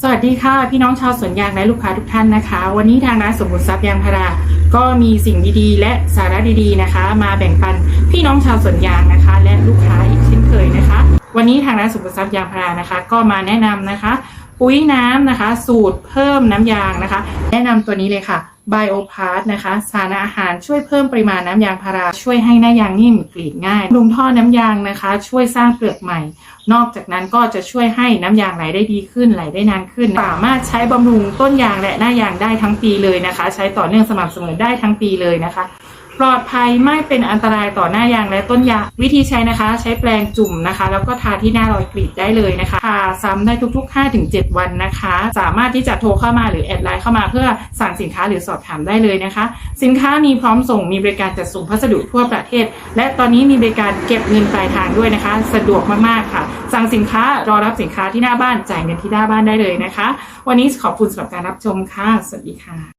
สวัสดีค่ะ พี่น้องชาวสวนยางและลูกค้าทุกท่านนะคะ วันนี้ทางร้านสมบูรณ์ทรัพย์ยางพารา ก็มีสิ่งดีๆ และสาระดีๆนะคะ มาแบ่งปันพี่น้องชาวสวนยางนะคะ และลูกค้าอีกเช่นเคยนะคะ วันนี้ทางร้านสมบูรณ์ทรัพย์ยางพารานะคะ ก็มาแนะนำนะคะ ปุ๋ยน้ำนะคะ สูตรเพิ่มน้ำยางนะคะ แนะนำตัวนี้เลยค่ะ Biopart นะคะ สารอาหารช่วยเพิ่มปริมาณน้ำยางพารา ช่วยให้หน้ายางนิ่มกรีดง่ายบำรุงท่อน้ำยางนะคะ ช่วยสร้างเปลือกใหม่ นอกจากนั้นก็จะช่วยให้น้ำยางไหลได้ดีขึ้นไหลได้นานขึ้น สามารถใช้บำรุงต้นยางและหน้ายางได้ทั้งปีเลยนะคะ ใช้ต่อเนื่องสม่ำเสมอได้ทั้งปีเลยนะคะปลอดภัยไม่เป็นอันตรายต่อหน้ายางและต้นยางวิธีใช้นะคะ ใช้แปรงจุ่มนะคะ แล้วก็ทาที่หน้ารอยกรีดได้เลยนะคะทาซ้ำได้ทุกๆ 5-7 วันนะคะ สามารถที่จะโทรเข้ามาหรือแอดไลน์เข้ามาเพื่อสั่งสินค้าหรือสอบถามได้เลยนะคะ สินค้ามีพร้อมส่งมีบริการจัดส่งพัสดุทั่วประเทศ และตอนนี้มีบริการเก็บเงินปลายทางด้วยนะคะ สะดวกมากๆค่ะ สั่งสินค้ารอรับสินค้าที่หน้าบ้านจ่ายเงินที่หน้าบ้านได้เลยนะคะ วันนี้ขอบคุณสำหรับการรับชมค่ะ สวัสดีค่ะ